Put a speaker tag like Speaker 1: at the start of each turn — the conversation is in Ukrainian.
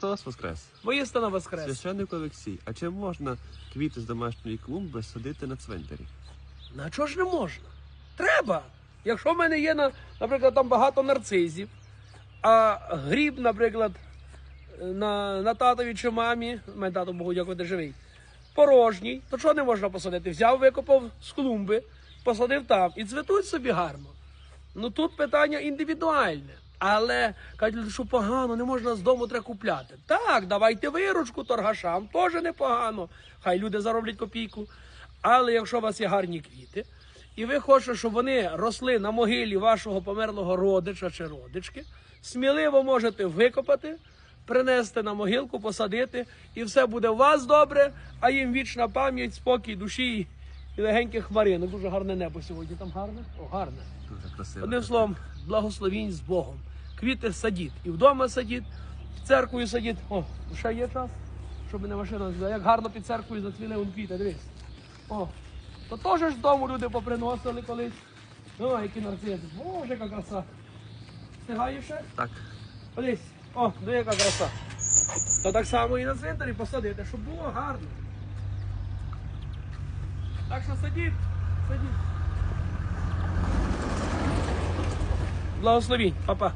Speaker 1: Христос Воскрес!
Speaker 2: Воістина воскрес.
Speaker 1: Священник Олексій, а чи можна квіти з домашньої клумби садити на цвинтарі?
Speaker 2: На чого ж не можна? Треба. Якщо в мене є, наприклад, там багато нарцизів, а гріб, наприклад, на, на татові чи мамі, мене тато Богу дякувати живий, порожній, то що не можна посадити? Взяв, викопав з клумби, посадив там і цвітуть собі гарно. Ну тут питання індивідуальне. Але кажуть, що погано, не можна з дому треба купляти. Так, давайте виручку торгашам, теж непогано. Хай люди зароблять копійку. Але якщо у вас є гарні квіти, і ви хочете, щоб вони росли на могилі вашого померлого родича чи родички, сміливо можете викопати, принести на могилку, посадити, і все буде у вас добре, а їм вічна пам'ять, спокій душі і легеньких хмаринок. Дуже гарне небо сьогодні. Там гарне? О, гарне.
Speaker 1: Дуже красиво.
Speaker 2: Одним словом, благословінь з Богом. Квіти садіть. І вдома садіть, в церквою садіть. О, ще є час, щоб не машина. Як гарно під церквою зацвіли он квіти, дивись. О, то теж ж дому люди поприносили колись. О, які нарцизи. Боже, яка краса. Встигаєш ще?
Speaker 1: Так.
Speaker 2: Подивись. О, диви, яка краса. То так само і на цвинтарі посадити, щоб було гарно. Так що садіть, садіть. Благословінь, папа.